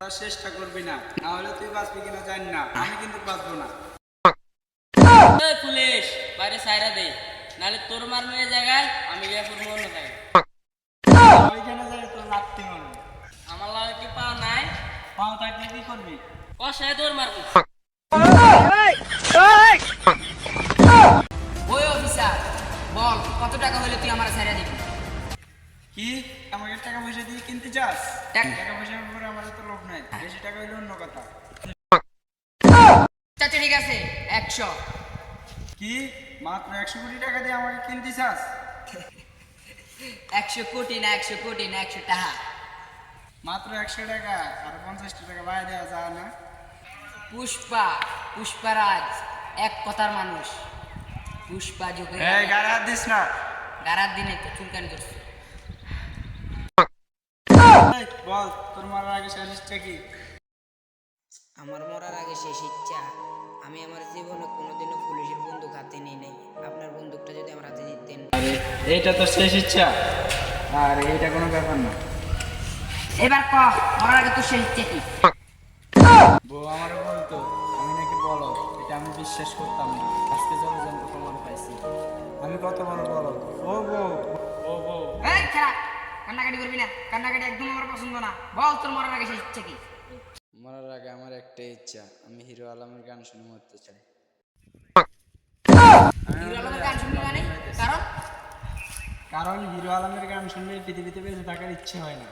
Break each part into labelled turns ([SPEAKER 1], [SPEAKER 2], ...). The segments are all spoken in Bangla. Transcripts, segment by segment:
[SPEAKER 1] চেষ্টা করবি না নাহলে তুই বাঁচবি কিনা জানি না আমি কিন্তু বাঁচবো না।
[SPEAKER 2] এই পুলিশ বাইরে সাইরা দে নাহলে তোর মারনের জায়গায় আমি গিয়ে করব অন্য জায়গায়।
[SPEAKER 1] ওইখানে যাই তোর লাগতে মারবো।
[SPEAKER 2] আমার লাগে কি পাও নাই?
[SPEAKER 1] পাও থাকলে কি করবি?
[SPEAKER 2] কষায় তোর মারবো।
[SPEAKER 3] ওই অফিসার বল কত টাকা হলে তুই আমার ছেড়ে দিবি?
[SPEAKER 1] কি? আমাকে টাকা পয়সা দিয়ে কিনতে চাস
[SPEAKER 3] টাক-
[SPEAKER 1] পয়সার উপরে আমার তো লোভ নাই। বেশি টাকা হইলে অন্য কথা।
[SPEAKER 3] চাচা ঠিক আছে একশো।
[SPEAKER 1] কি? মাত্র একশো কোটি টাকা দিয়ে আমাকে কিনতে চাস
[SPEAKER 3] একশো কোটি না একশো কোটি না একশো টাকা।
[SPEAKER 1] মাত্র একশো টাকা আর পঞ্চাশটা টাকা বাইরে দেওয়া যায় না।
[SPEAKER 3] পুষ্পা পুষ্পারাজ এক কথার মানুষ। পুষ্পা যুগে
[SPEAKER 1] গাড়ি দিস না।
[SPEAKER 3] গারার দিনে তো চুলকানি
[SPEAKER 1] এই, বল তোর মারার আগে শেষ ইচ্ছা কি
[SPEAKER 3] আমার মরার আগে শেষ ইচ্ছা আমি আমার জীবনে কোনোদিনও পুলিশের বন্দুক হাতে নিই নাই। আপনার বন্দুকটা যদি আমার হাতে দিতেন
[SPEAKER 1] আরে এইটা তো শেষ ইচ্ছা আর এইটা কোনো ব্যাপার না।
[SPEAKER 3] এবার ক মরার আগে তো শেষ ইচ্ছা কি?
[SPEAKER 1] বউ আমার বলতো আমি নাকি বলো এটা আমি বিশ্বাস করতাম না। আজকে জলজন্ত প্রমাণ পাইছি। আমি কত বড় বলো ও বউ। ও বউ
[SPEAKER 3] এই খারাপ কান্নাকাটি করবি না? কান্নাকাটি একদম আমার পছন্দ না। বল তোর মরার আগে শেষ ইচ্ছা কি?
[SPEAKER 1] মরার আগে আমার একটাই ইচ্ছা। আমি হিরো আলমের গান শুনে মরতে চাই।
[SPEAKER 3] হিরো আলমের গান শুনবি মানে? কারণ?
[SPEAKER 1] কারণ হিরো আলমের গান শুনলে পৃথিবীতে বেঁচে থাকার ইচ্ছে হয় না।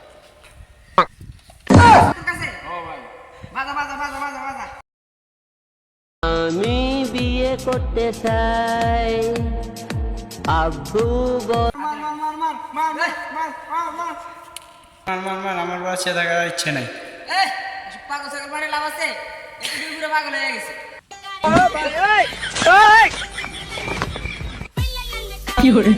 [SPEAKER 4] আমি বিয়ে করতে চাই। আব্বু বল
[SPEAKER 1] মার মার মার মার মার মার আমার বাচ্চা দেখার ইচ্ছে নাই।
[SPEAKER 3] এই পাগল ছাগল মারে লাভ আছে? একটু দুই গেছে।
[SPEAKER 4] কি হরে